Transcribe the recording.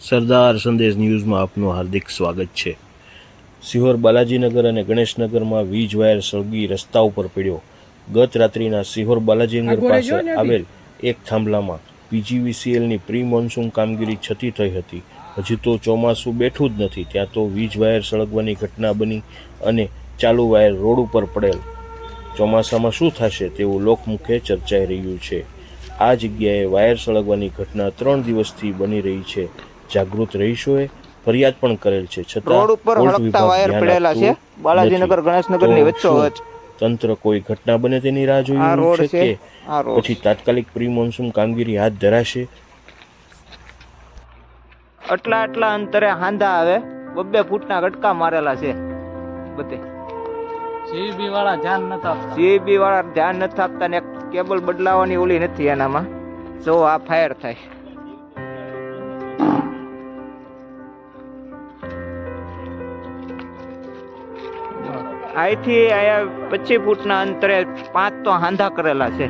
સરદાર સંદેશ ન્યૂઝમાં આપનું હાર્દિક સ્વાગત છે. સિહોર બાલાજીનગર અને ગણેશનગરમાં વીજ વાયર સળગી રસ્તા ઉપર પડ્યો. ગત રાત્રિના સિહોર બાલાજીનગર પાસે આવેલ એક થાંભલામાં પીજીવીસીએલની પ્રી મોન્સૂન કામગીરી છતી થઈ હતી. હજી તો ચોમાસું બેઠું જ નથી ત્યાં તો વીજ વાયર સળગવાની ઘટના બની અને ચાલુ વાયર રોડ ઉપર પડેલ. ચોમાસામાં શું થશે તેવું લોકમુખે ચર્ચાઈ રહ્યું છે. આ જગ્યાએ વાયર સળગવાની ઘટના ત્રણ દિવસથી બની રહી છે. જાગૃત રહીશોએ ફરિયાદ પણ કરેલ છે. છતાં રોડ ઉપર હળકતા વાયર પડેલા છે. બાલાજીનગર ગણેશનગરની વચ્ચોવચ તંત્ર કોઈ ઘટના બને તેની રાહ જોઈ રહ્યું છે કે પછી તાત્કાલિક પ્રી મોન્સૂન કામગીરી હાથ ધરાશે? આટલા આટલા અંતરે હાંધા આવે બબ્બે ફૂટના ગટકા મારેલા છે. બધે. સીબી વાળા ધ્યાન નથી આપતા સીબી વાળા ધ્યાન નથી આપતા ને એક કેબલ બદલાવાની ઓલી નથી એનામાં. જો આ ફાયર થાય. અહીંથી અહીંયા પચીસ ફૂટના અંતરે પાંચ તો હાંધા કરેલા છે.